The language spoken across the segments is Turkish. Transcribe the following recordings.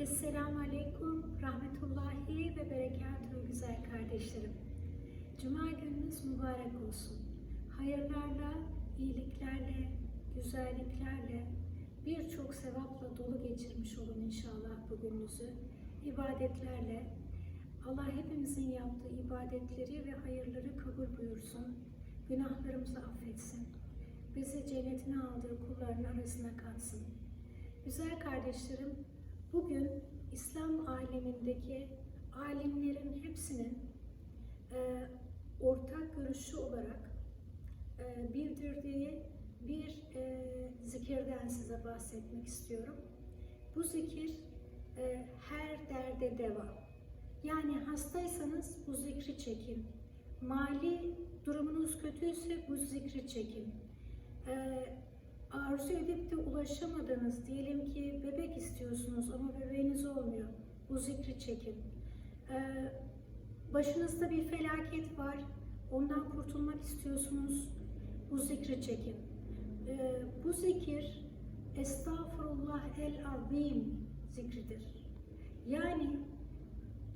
Esselamu Aleyküm, Rahmetullahi ve Berekatuhu güzel kardeşlerim. Cuma gününüz mübarek olsun. Hayırlarla, iyiliklerle, güzelliklerle, birçok sevapla dolu geçirmiş olun inşallah bugününüzü. İbadetlerle, Allah hepimizin yaptığı ibadetleri ve hayırları kabul buyursun. Günahlarımızı affetsin. Bizi cennetine aldığı kulların arasına katsın. Güzel kardeşlerim, bugün İslam alemindeki alimlerin hepsinin e, ortak görüşü olarak e, bildirdiği bir e, zikirden size bahsetmek istiyorum. Bu zikir e, her derde deva. Yani hastaysanız bu zikri çekin. Mali durumunuz kötüyse bu zikri çekin. E, arzu edip de ulaşamadınız. Diyelim ki bebek istiyorsunuz ama bebeğiniz olmuyor. Bu zikri çekin. Ee, başınızda bir felaket var. Ondan kurtulmak istiyorsunuz. Bu zikri çekin. Ee, bu zikir Estağfurullah el azim zikridir. Yani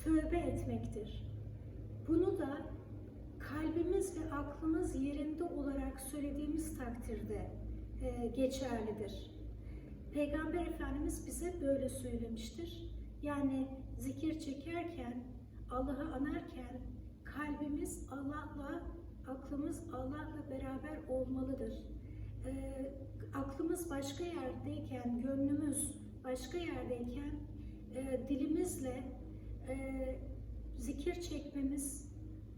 tövbe etmektir. Bunu da kalbimiz ve aklımız yerinde olarak söylediğimiz takdirde geçerlidir. Peygamber Efendimiz bize böyle söylemiştir. Yani zikir çekerken, Allah'ı anarken kalbimiz Allah'la, aklımız Allah'la beraber olmalıdır. E, aklımız başka yerdeyken, gönlümüz başka yerdeyken e, dilimizle e, zikir çekmemiz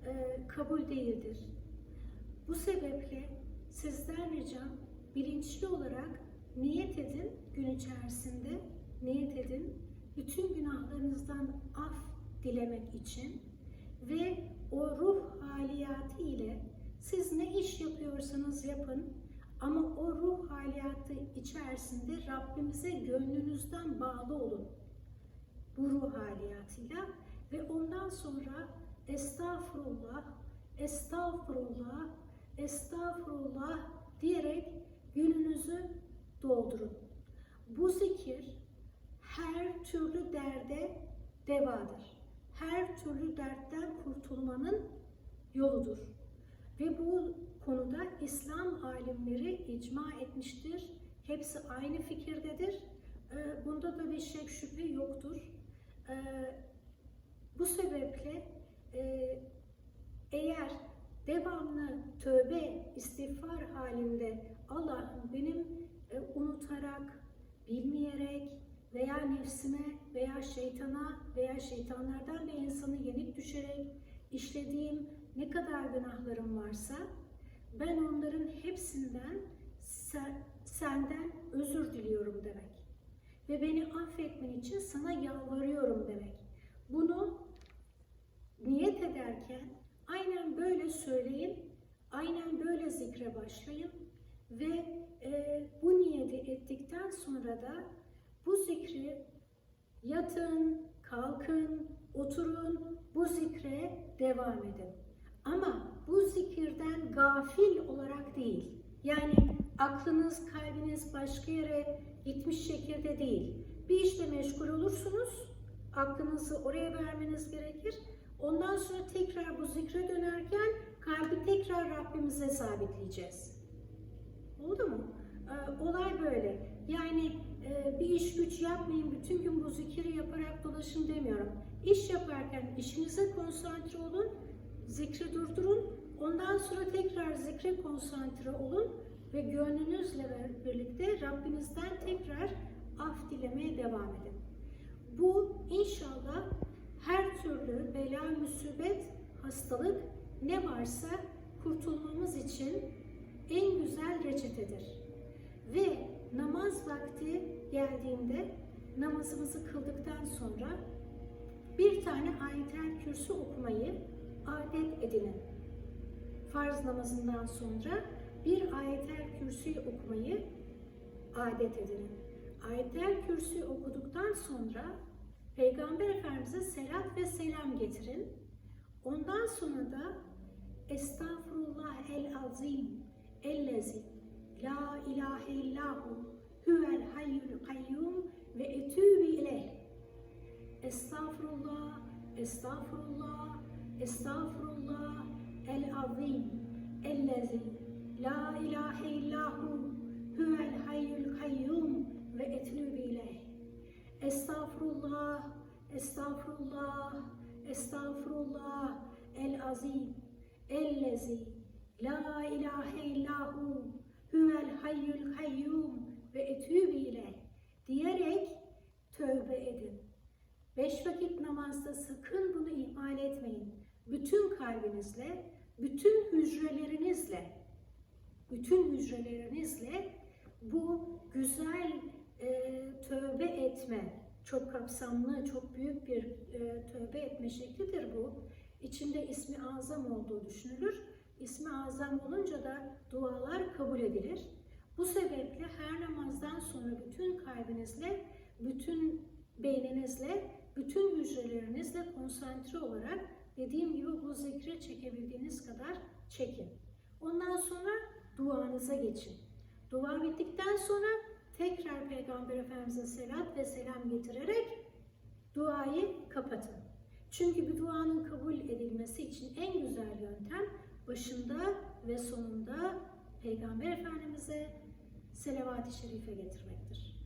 e, kabul değildir. Bu sebeple sizden ricam bilinçli olarak niyet edin gün içerisinde niyet edin bütün günahlarınızdan af dilemek için ve o ruh haliyatı ile siz ne iş yapıyorsanız yapın ama o ruh haliyatı içerisinde Rabbimize gönlünüzden bağlı olun. Bu ruh haliyatıyla ve ondan sonra estağfurullah, estağfurullah, estağfurullah diyerek gününüzü doldurun. Bu zikir her türlü derde devadır. Her türlü dertten kurtulmanın yoludur. Ve bu konuda İslam alimleri icma etmiştir. Hepsi aynı fikirdedir. Ee, Bunda da bir şek şüphe yoktur. Ee, Bu sebeple e, eğer devamlı tövbe, istiğfar halinde Allah'ım benim e, unutarak, bilmeyerek veya nefsime veya şeytana veya şeytanlardan ve insanı yenik düşerek işlediğim ne kadar günahlarım varsa ben onların hepsinden sen- senden özür diliyorum demek. Ve beni affetmen için sana yalvarıyorum demek. Bunu niyet ederken aynen böyle söyleyin, aynen böyle zikre başlayın ve e, bu niyeti ettikten sonra da bu zikri yatın, kalkın, oturun, bu zikre devam edin. Ama bu zikirden gafil olarak değil. Yani aklınız, kalbiniz başka yere gitmiş şekilde değil. Bir işle meşgul olursunuz, aklınızı oraya vermeniz gerekir. Ondan sonra tekrar bu zikre dönerken kalbi tekrar Rabbimize sabitleyeceğiz. Oldu mu? Ee, olay böyle. Yani e, bir iş güç yapmayın, bütün gün bu zikiri yaparak dolaşın demiyorum. İş yaparken işinize konsantre olun, zikri durdurun. Ondan sonra tekrar zikre konsantre olun ve gönlünüzle birlikte Rabbinizden tekrar af dilemeye devam edin. Bu inşallah türlü bela, musibet, hastalık ne varsa kurtulmamız için en güzel reçetedir. Ve namaz vakti geldiğinde namazımızı kıldıktan sonra bir tane ayetel kürsü okumayı adet edinin. Farz namazından sonra bir ayetel kürsüyü okumayı adet edinin. Ayetel kürsüyü okuduktan sonra Peygamber Efendimiz'e selat ve selam getirin. Ondan sonra da Estağfurullah el azim ellezi la ilahe illahu huvel hayyul kayyum ve etûbü ileyh Estağfurullah, estağfurullah, el azim, ellezi, la ilahe illahu, huvel hayyul kayyum ve etnübü ileyh. Estağfurullah, estağfurullah, estağfurullah, el azim, ellezi, la ilahe illahu, huvel hayyul kayyum ve etübü ileyh diyerek tövbe edin. Beş vakit namazda sakın bunu ihmal etmeyin. Bütün kalbinizle, bütün hücrelerinizle, bütün hücrelerinizle bu güzel e, tövbe etme, çok kapsamlı, çok büyük bir e, tövbe etme şeklidir bu. İçinde ismi azam olduğu düşünülür. İsmi azam olunca da dualar kabul edilir. Bu sebeple her namazdan sonra bütün kalbinizle, bütün beyninizle, bütün hücrelerinizle konsantre olarak dediğim gibi bu zikri çekebildiğiniz kadar çekin. Ondan sonra duanıza geçin. Dua bittikten sonra tekrar Peygamber Efendimiz'e selat ve selam getirerek duayı kapatın. Çünkü bir duanın kabul edilmesi için en güzel yöntem başında ve sonunda Peygamber Efendimiz'e selavat-ı şerife getirmektir.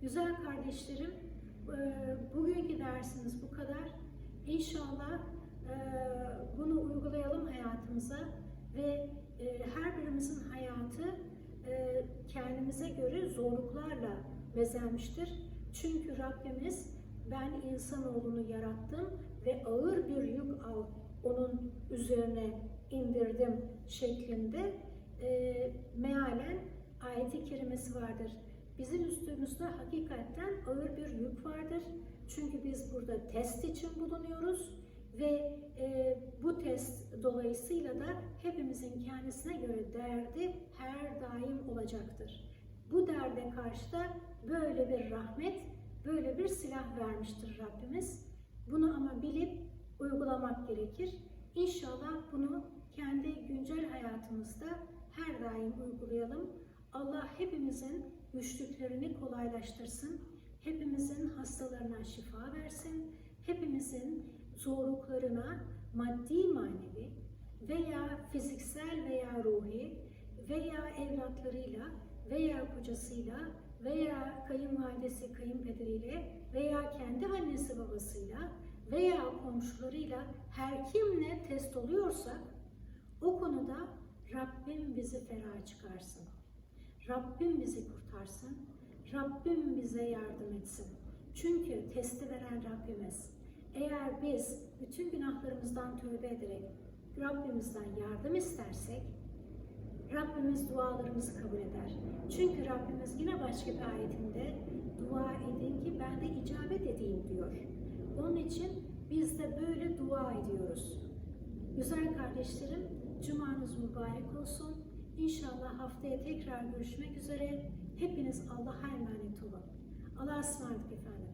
Güzel kardeşlerim, e, bugünkü dersimiz bu kadar. İnşallah e, bunu uygulayalım hayatımıza ve e, her birimizin kendimize göre zorluklarla bezenmiştir. Çünkü Rabbimiz ben insanoğlunu yarattım ve ağır bir yük al, onun üzerine indirdim şeklinde e, mealen ayeti kerimesi vardır. Bizim üstümüzde hakikaten ağır bir yük vardır. Çünkü biz burada test için bulunuyoruz ve e, bu test dolayısıyla da hepimizin kendisine göre derdi her daim olacaktır. Bu derde karşı da böyle bir rahmet, böyle bir silah vermiştir Rabbimiz. Bunu ama bilip uygulamak gerekir. İnşallah bunu kendi güncel hayatımızda her daim uygulayalım. Allah hepimizin güçlüklerini kolaylaştırsın. Hepimizin hastalarına şifa versin. Hepimizin zorluklarına maddi manevi veya fiziksel veya ruhi veya evlatlarıyla veya kocasıyla veya kayınvalidesi kayınpederiyle veya kendi annesi babasıyla veya komşularıyla her kimle test oluyorsak o konuda Rabbim bizi ferah çıkarsın. Rabbim bizi kurtarsın. Rabbim bize yardım etsin. Çünkü testi veren Rabbimiz. Eğer biz bütün günahlarımızdan tövbe ederek Rabbimizden yardım istersek Rabbimiz dualarımızı kabul eder. Çünkü Rabbimiz yine başka bir ayetinde dua edin ki ben de icabet edeyim diyor. Onun için biz de böyle dua ediyoruz. Güzel kardeşlerim, cumanız mübarek olsun. İnşallah haftaya tekrar görüşmek üzere. Hepiniz Allah'a emanet olun. Allah'a ısmarladık efendim.